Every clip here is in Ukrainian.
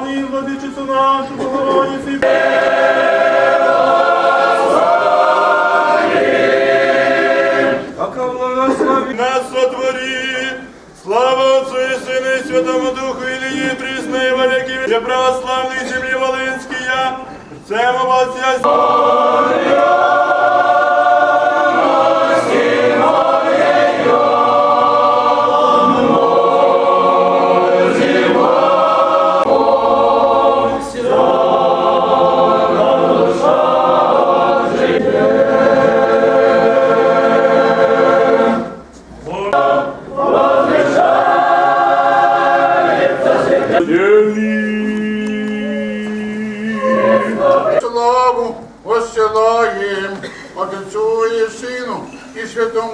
православний владичицю нашу Богородицю. Яка благослови нас сотворит. Слава Отцу и Сыну и Святому Духу, и ныне и присно и во веки веков. Я православный земли Волынский я, цему возвясь.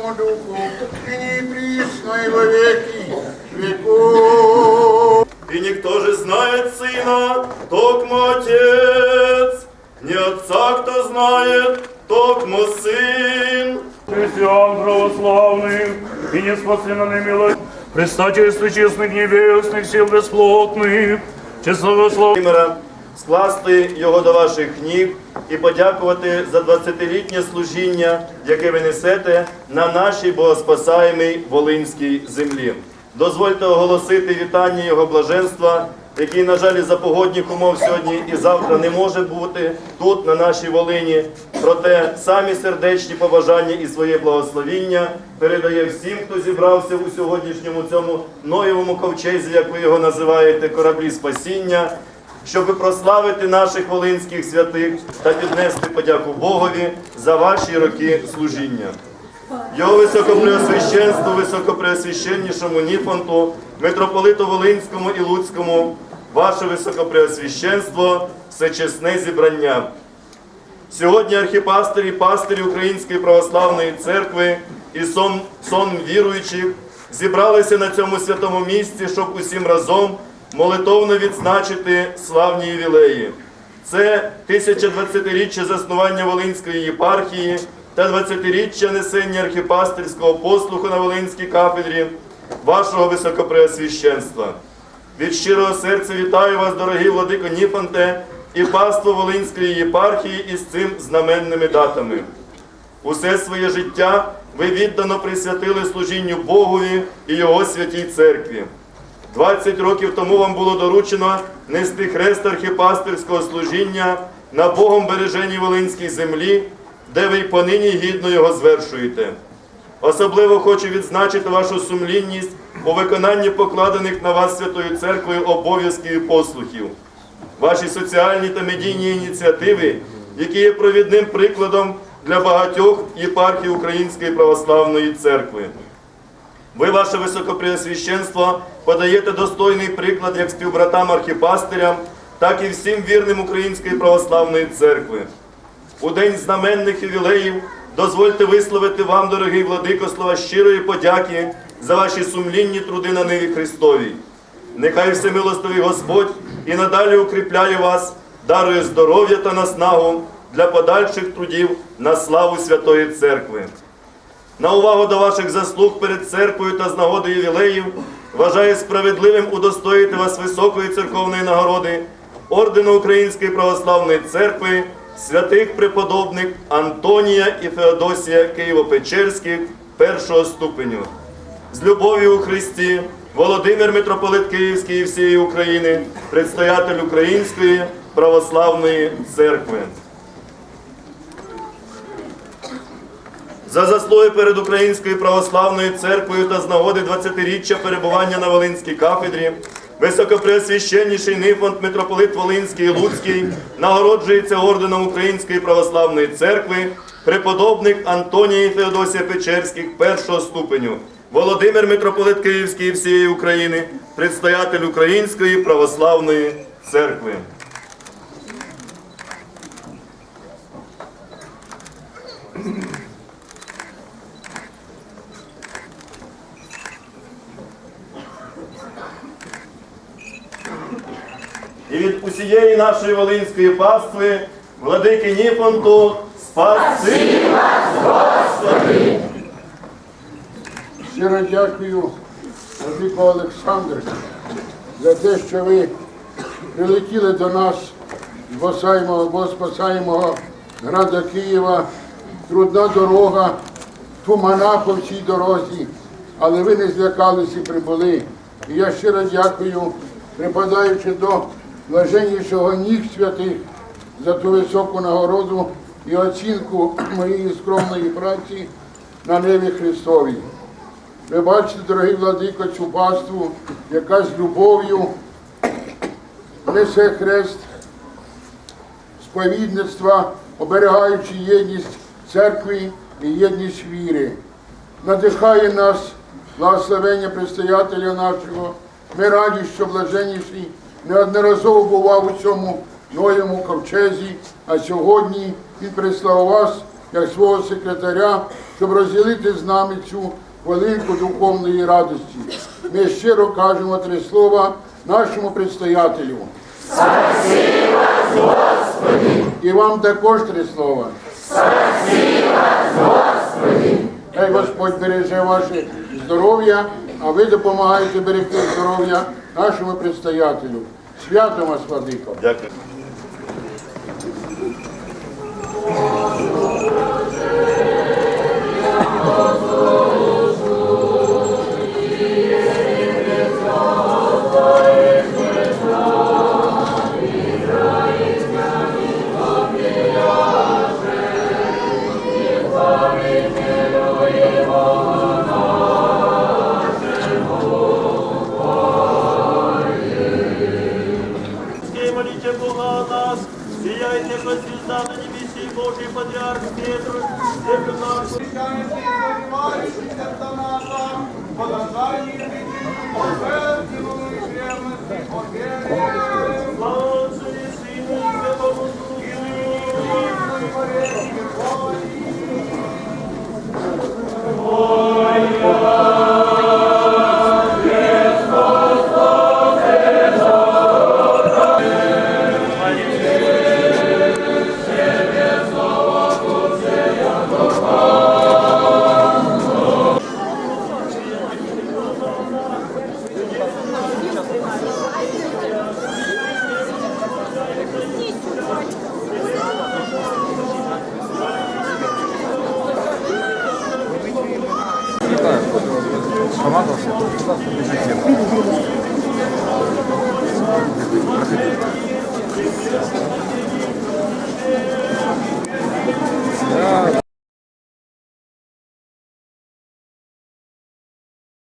Святому Духу, нині і присно і во веки веков. И никто же знает Сына, токмо Отец. Не Отца, кто знает, токмо Сын. Христиан православных и неспасенными милость, предстательстве честных небесных сил бесплотных, честного слова. Скласти його до ваших ніг і подякувати за 20-літнє служіння, яке ви несете на нашій богоспасаємій Волинській землі. Дозвольте оголосити вітання його блаженства, який, на жаль, із-за погодних умов сьогодні і завтра не може бути тут, на нашій Волині. Проте самі сердечні побажання і своє благословіння передає всім, хто зібрався у сьогоднішньому цьому ноєвому ковчезі, як ви його називаєте, кораблі спасіння щоб прославити наших волинських святих та піднести подяку Богові за ваші роки служіння. Його високопреосвященству, високопреосвященнішому Ніфонту, митрополиту Волинському і Луцькому, ваше високопреосвященство, всечесне зібрання. Сьогодні архіпастирі, пастирі Української православної церкви і сон, сон віруючих зібралися на цьому святому місці, щоб усім разом молитовно відзначити славні ювілеї. Це 1020-річчя заснування Волинської єпархії та 20-річчя несення архіпастирського послуху на Волинській кафедрі вашого високопреосвященства. Від щирого серця вітаю вас, дорогі владико Ніфанте, і паство Волинської єпархії із цим знаменними датами. Усе своє життя ви віддано присвятили служінню Богові і Його святій церкві. 20 років тому вам було доручено нести хрест архіпастерського служіння на Богом береженій Волинській землі, де ви й понині гідно його звершуєте. Особливо хочу відзначити вашу сумлінність у виконанні покладених на вас Святою Церквою обов'язків і послухів. Ваші соціальні та медійні ініціативи, які є провідним прикладом для багатьох єпархій Української православної церкви. Ви, ваше високопреосвященство, подаєте достойний приклад як співбратам архіпастирям, так і всім вірним Української православної церкви. У день знаменних ювілеїв дозвольте висловити вам, дорогий владико, слова щирої подяки за ваші сумлінні труди на ниві Христовій. Нехай всемилостивий Господь і надалі укріпляє вас, дарує здоров'я та наснагу для подальших трудів на славу Святої Церкви. На увагу до ваших заслуг перед церквою та з нагоди ювілеїв вважає справедливим удостоїти вас високої церковної нагороди ордену Української православної церкви святих преподобних Антонія і Феодосія Києво-Печерських першого ступеню. З любов'ю у Христі Володимир митрополит Київський і всієї України, предстоятель Української православної церкви. За заслуги перед Українською православною церквою та з нагоди 20-річчя перебування на Волинській кафедрі, високопреосвященніший Нифонт митрополит Волинський і Луцький нагороджується орденом Української православної церкви, преподобник Антонії Феодосія Печерських першого ступеню, Володимир митрополит Київський і всієї України, предстоятель Української православної церкви. І від усієї нашої волинської пастви, владики Ніфонту, спаси Щиро дякую, Владико Олександр, за те, що ви прилетіли до нас з Босаємого, Боспасаємого града Києва. Трудна дорога, тумана по всій дорозі, але ви не злякалися і прибули. І я щиро дякую, припадаючи до блаженнішого ніг святих за ту високу нагороду і оцінку моєї скромної праці на небі Христовій. Ви бачите, дорогі владико, цю паству, яка з любов'ю несе хрест сповідництва, оберігаючи єдність церкви і єдність віри. Надихає нас благословення предстоятеля нашого. Ми раді, що блаженніший неодноразово бував у цьому новому ковчезі, а сьогодні він прислав вас як свого секретаря, щоб розділити з нами цю хвилинку духовної радості. Ми щиро кажемо три слова нашому предстоятелю. І вам також три слова. Хай Господь береже ваше здоров'я, а ви допомагаєте берегти здоров'я нашому предстоятелю. Свято вас, Владико! Дякую. звезда на небеси, Божий подряд, Петру, землю нашу. Слава Отцу и Сыну и Святому Духу, Ой, Проходите.